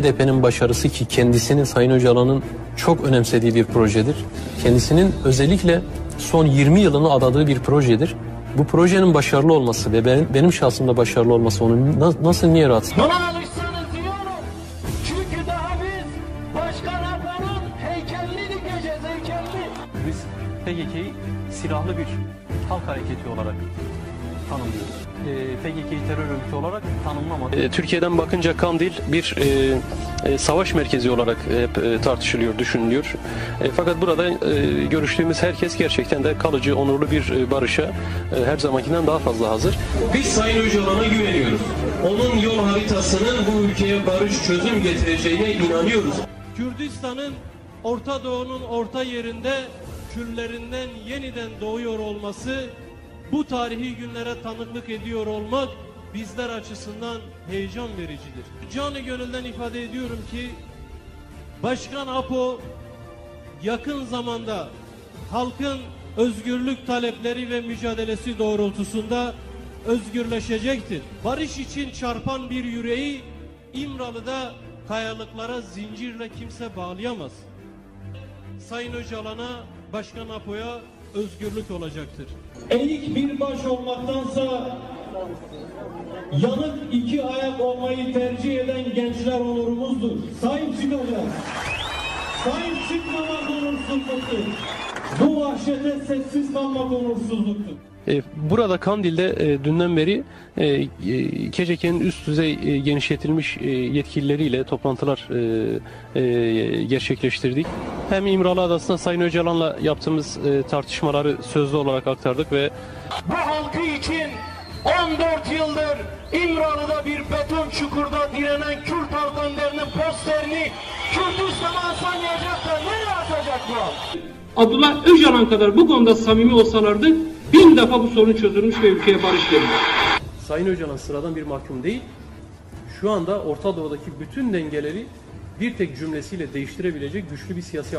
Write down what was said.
HDP'nin başarısı ki kendisinin Sayın Öcalan'ın çok önemsediği bir projedir. Kendisinin özellikle son 20 yılını adadığı bir projedir. Bu projenin başarılı olması ve benim, benim şahsımda başarılı olması onu na- nasıl niye rahatsız? Buna alışsanız diyorum. Çünkü daha biz Başkan Apo'nun heykelini dikeceğiz heykelini. Biz PKK'yı silahlı bir halk hareketi olarak tanımlıyoruz. Ee, PKK'yı terör örgütü olarak tanımlamadık. E, Türkiye'den bakınca Kandil bir e, e, savaş merkezi olarak hep e, tartışılıyor, düşünülüyor. E, fakat burada e, görüştüğümüz herkes gerçekten de kalıcı, onurlu bir e, barışa e, her zamankinden daha fazla hazır. Biz Sayın Öcalan'a güveniyoruz. Onun yol haritasının bu ülkeye barış çözüm getireceğine inanıyoruz. Kürdistan'ın Orta Doğu'nun orta yerinde küllerinden yeniden doğuyor olması, bu tarihi günlere tanıklık ediyor olmak bizler açısından heyecan vericidir. Canı gönülden ifade ediyorum ki Başkan Apo yakın zamanda halkın özgürlük talepleri ve mücadelesi doğrultusunda özgürleşecektir. Barış için çarpan bir yüreği İmralı'da kayalıklara zincirle kimse bağlayamaz. Sayın Öcalan'a, Başkan Apo'ya özgürlük olacaktır. Eğik bir baş olmaktansa yanık iki ayak olmayı tercih eden gençler onurumuzdur. Sahip çıkacağız. Sahip çıkmamak onursuzluktur. Bu vahşete sessiz kalmak onursuzluktur. E, Burada Kandil'de e, dünden beri e, KCK'nin üst düzey genişletilmiş yetkilileriyle toplantılar gerçekleştirdik. Hem İmralı Adası'nda Sayın Öcalan'la yaptığımız tartışmaları sözlü olarak aktardık ve Bu halkı için 14 yıldır İmralı'da bir beton çukurda direnen Kürt halk önderinin posterini Kürdistan'a asamayacaklar. Abdullah Öcalan kadar bu konuda samimi olsalardı bin defa bu sorun çözülmüş ve ülkeye barış gelirdi. Sayın Öcalan sıradan bir mahkum değil. Şu anda Orta Doğu'daki bütün dengeleri bir tek cümlesiyle değiştirebilecek güçlü bir siyasi